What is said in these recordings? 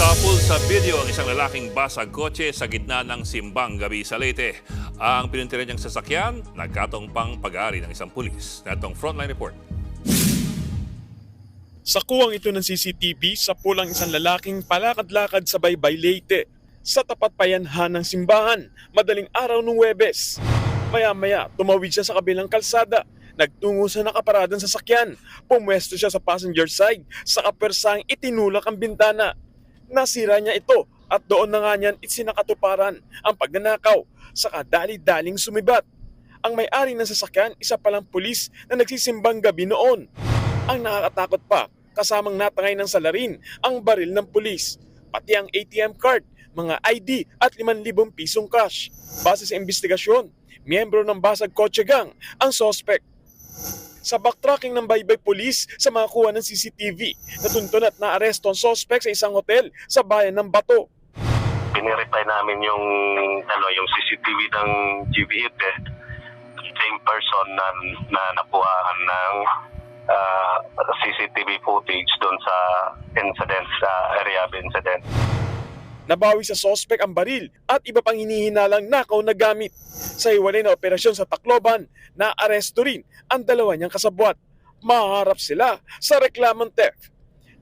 Napul sa video ang isang lalaking basag kotse sa gitna ng simbang gabi sa Leyte. Ang pinuntiran niyang sasakyan, nagkatong pang pag-aari ng isang pulis. Natong frontline report. Sa kuwang ito ng CCTV, sa pulang isang lalaking palakad-lakad sa Baybay Leyte. Sa tapat payanhan ng simbahan, madaling araw ng Webes. Maya-maya, tumawid siya sa kabilang kalsada. Nagtungo sa nakaparadang sasakyan. Pumwesto siya sa passenger side. Sa kapersang itinulak ang bintana. Nasira niya ito at doon na nga niyan isinakatuparan ang pagnanakaw sa kadali-daling sumibat. Ang may-ari ng sasakyan, isa palang pulis na nagsisimbang gabi noon. Ang nakakatakot pa, kasamang natangay ng salarin ang baril ng pulis, pati ang ATM card, mga ID at 5,000 pisong cash. Base sa investigasyon, miyembro ng Basag Kotse Gang ang suspect. Sa backtracking ng Baybay Police sa mga kuha ng CCTV, natuntun at naaresto ang suspect sa isang hotel sa bayan ng Bato. pinireply namin yung ano yung CCTV ng GBIT eh. same person na na nakuhaan ng ah, CCTV footage doon sa incident sa area of incident. Nabawi sa sospek ang baril at iba pang hinihinalang nakaw na gamit. Sa hiwalay na operasyon sa Tacloban, naaresto rin ang dalawa niyang kasabwat. Maharap sila sa reklamong theft.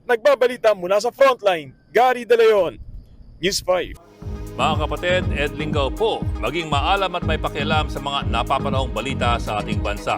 Nagbabalita mula sa frontline, Gary De Leon, News 5. Mga kapatid, Ed Lingaw po, maging maalam at may pakialam sa mga napapanahong balita sa ating bansa.